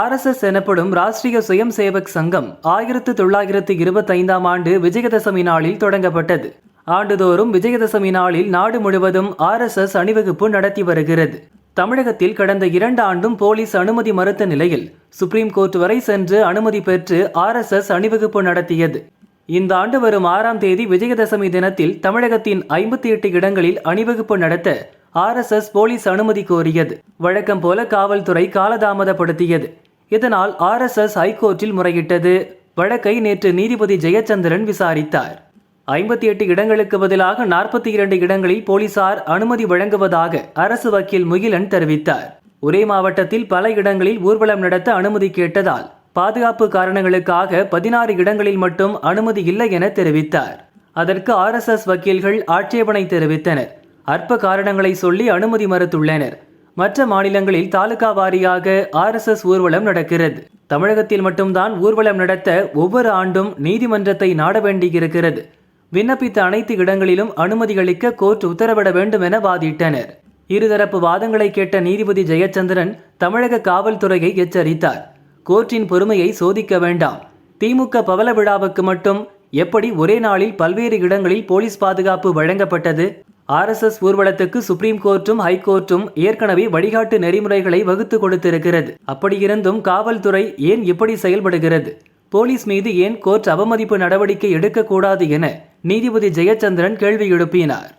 RSS எனப்படும் ராஷ்டிரிய சுயம் சேவக் சங்கம் ஆயிரத்து தொள்ளாயிரத்து இருபத்தைந்தாம் ஆண்டு விஜயதசமி நாளில் தொடங்கப்பட்டது. ஆண்டுதோறும் விஜயதசமி நாளில் நாடு முழுவதும் ஆர்எஸ்எஸ் அணிவகுப்பு நடத்தி வருகிறது. தமிழகத்தில் கடந்த இரண்டு ஆண்டும் போலீஸ் அனுமதி மறுத்த நிலையில் சுப்ரீம் கோர்ட் வரை சென்று அனுமதி பெற்று ஆர்எஸ்எஸ் அணிவகுப்பு நடத்தியது. இந்த ஆண்டு வரும் ஆறாம் தேதி விஜயதசமி தினத்தில் தமிழகத்தின் ஐம்பத்தி எட்டு இடங்களில் அணிவகுப்பு நடத்த ஆர்எஸ்எஸ் போலீஸ் அனுமதி கோரியது வழக்கம் போல காவல்துறை காலதாமதப்படுத்தியது. இதனால் ஆர்எஸ்எஸ் ஹைகோர்ட்டில் முறையிட்டது. வழக்கை நேற்று நீதிபதி ஜெயச்சந்திரன் விசாரித்தார். ஐம்பத்தி எட்டு இடங்களுக்கு பதிலாக நாற்பத்தி இரண்டு இடங்களில் போலீசார் அனுமதி வழங்குவதாக அரசு வக்கீல் முகிலன் தெரிவித்தார். ஒரே மாவட்டத்தில் பல இடங்களில் ஊர்வலம் நடத்த அனுமதி கேட்டதால் பாதுகாப்பு காரணங்களுக்காக பதினாறு இடங்களில் மட்டும் அனுமதி இல்லை என தெரிவித்தார். அதற்கு ஆர்எஸ்எஸ் வக்கீல்கள் ஆட்சேபனை தெரிவித்தனர். அற்ப காரணங்களை சொல்லி அனுமதி மறுத்துள்ளனர். மற்ற மாநிலங்களில் தாலுகா வாரியாக ஆர்எஸ்எஸ் ஊர்வலம் நடக்கிறது. தமிழகத்தில் மட்டும்தான் ஊர்வலம் நடத்த ஒவ்வொரு ஆண்டும் நீதிமன்றத்தை நாட வேண்டியிருக்கிறது. விண்ணப்பித்த அனைத்து இடங்களிலும் அனுமதி அளிக்க கோர்ட் உத்தரவிட வேண்டும் என வாதிட்டனர். இருதரப்பு வாதங்களை கேட்ட நீதிபதி ஜெயச்சந்திரன் தமிழக காவல்துறையை எச்சரித்தார். கோர்ட்டின் பொறுமையை சோதிக்க வேண்டாம். திமுக பவள விழாவுக்கு மட்டும் எப்படி ஒரே நாளில் பல்வேறு இடங்களில் போலீஸ் பாதுகாப்பு வழங்கப்பட்டது? ஆர்எஸ்எஸ் ஊர்வலத்துக்கு சுப்ரீம் கோர்ட்டும் ஹைகோர்ட்டும் ஏற்கனவே வழிகாட்டு நெறிமுறைகளை வகுத்து கொடுத்திருக்கிறது. அப்படியிருந்தும் காவல்துறை ஏன் இப்படி செயல்படுகிறது? போலீஸ் மீது ஏன் கோர்ட் அவமதிப்பு நடவடிக்கை எடுக்கக்கூடாது என நீதிபதி ஜெயச்சந்திரன் கேள்வி எழுப்பினார்.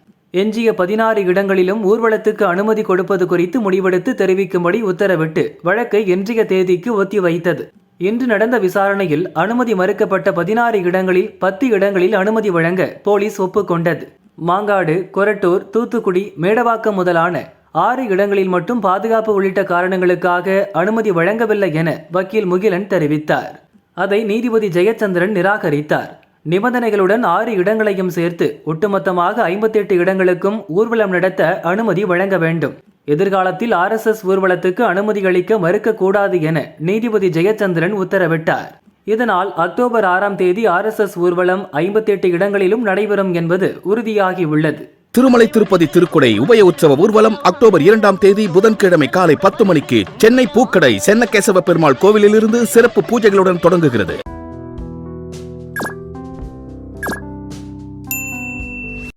எஞ்சிய பதினாறு இடங்களிலும் ஊர்வலத்துக்கு அனுமதி கொடுப்பது குறித்து முடிவெடுத்து தெரிவிக்கும்படி உத்தரவிட்டு வழக்கை இன்றைய தேதிக்கு ஒத்திவைத்தது இன்று நடந்த விசாரணையில் அனுமதி மறுக்கப்பட்ட பதினாறு இடங்களில் பத்து இடங்களில் அனுமதி வழங்க போலீஸ் ஒப்புக்கொண்டது. மாங்காடு கொரட்டூர் தூத்துக்குடி மேடவாக்கம் முதலான ஆறு இடங்களில் மட்டும் பாதுகாப்பு உள்ளிட்ட காரணங்களுக்காக அனுமதி வழங்கவில்லை என வக்கீல் முகிலன் தெரிவித்தார். அதை நீதிபதி ஜெயச்சந்திரன் நிராகரித்தார். நிபந்தனைகளுடன் ஆறு இடங்களையும் சேர்த்து ஒட்டுமொத்தமாக ஐம்பத்தெட்டு இடங்களுக்கும் ஊர்வலம் நடத்த அனுமதி வழங்க வேண்டும். எதிர்காலத்தில் ஆர்எஸ்எஸ் ஊர்வலத்துக்கு அனுமதி அளிக்க மறுக்கக்கூடாது என நீதிபதி ஜெயச்சந்திரன் உத்தரவிட்டார். இதனால் அக்டோபர் ஆறாம் தேதி ஆர்எஸ்எஸ் ஊர்வலம் ஐம்பத்தெட்டு இடங்களிலும் நடைபெறும் என்பது உறுதியாகியுள்ளது. திருமலை திருப்பதி திருக்குடை உபய உற்சவ ஊர்வலம் அக்டோபர் இரண்டாம் தேதி புதன்கிழமை காலை பத்து மணிக்கு சென்னை பூக்கடை சென்னகேசவ பெருமாள் கோவிலிலிருந்து சிறப்பு பூஜைகளுடன் தொடங்குகிறது.